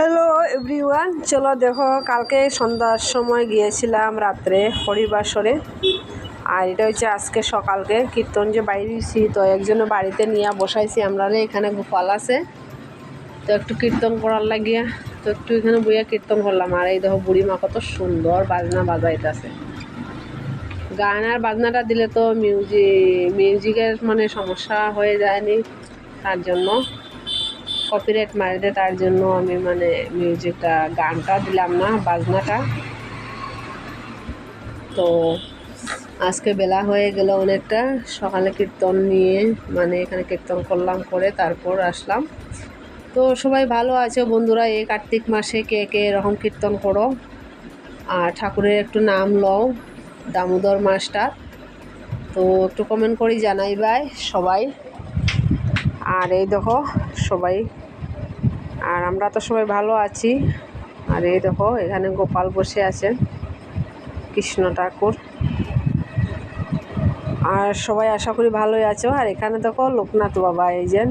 Hello everyone চলো দেখো, কালকে সন্ধ্যার সময় গিয়েছিলাম রাত্রে হরিবাসরে। আর এটা হচ্ছে আজকে সকালকে কীর্তন যে বাইরেছি তো একজনে বাড়িতে নিয়ে বসাইছি, আমরা এখানে গোপাল আছে। তো একটু কীর্তন করার লাগিয়া, তো একটু এখানে বইয়া কীর্তন করলাম। আর এই দেখো বুড়ি মা কত সুন্দর বাজনা বাজাইতেছে। গান আর বাজনাটা দিলে তো মিউজিক মিউজিকের মানে সমস্যা হয়ে যায়নি তার জন্য। কপিরাইট মারি দেয় তার জন্য আমি মানে মিউজিকটা গানটা দিলাম না, বাজনাটা। তো আজকে বেলা হয়ে গেল অনেকটা, সকালে কীর্তন নিয়ে মানে এখানে কীর্তন করলাম করে তারপর আসলাম। তো সবাই ভালো আছে বন্ধুরা, এই কার্তিক মাসে কে কে এরকম কীর্তন করো? আর ঠাকুরের একটু নাম লও, দামোদর মাসটা। তো একটু কমেন্ট করি জানাই ভাই সবাই। আর এই দেখো সবাই। আর আমরা তো সবাই ভালো আছি। আর এই দেখো, এখানে গোপাল বসে আছেন কৃষ্ণ ঠাকুর। আর সবাই আশা করি ভালোই আছো। আর এখানে দেখো লোকনাথ বাবা, এই যে,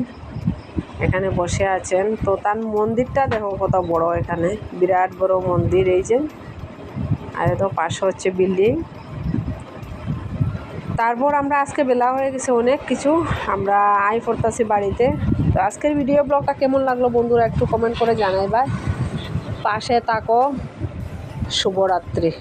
এখানে বসে আছেন। তো তার মন্দিরটা দেখো কত বড় এখানে, বিরাট বড় মন্দির, এই যে। আর তো পাশে হচ্ছে বিল্ডিং। তারপর আমরা আজকে বেলা হয়ে গেছে অনেক কিছু। আমরা আই পড়তেছি বাড়িতে। তো আজকের ভিডিও ব্লগটা কেমন লাগল বন্ধুরা একটু কমেন্ট করে জানাইবা। পাশে তাকো শুভরাত্রি।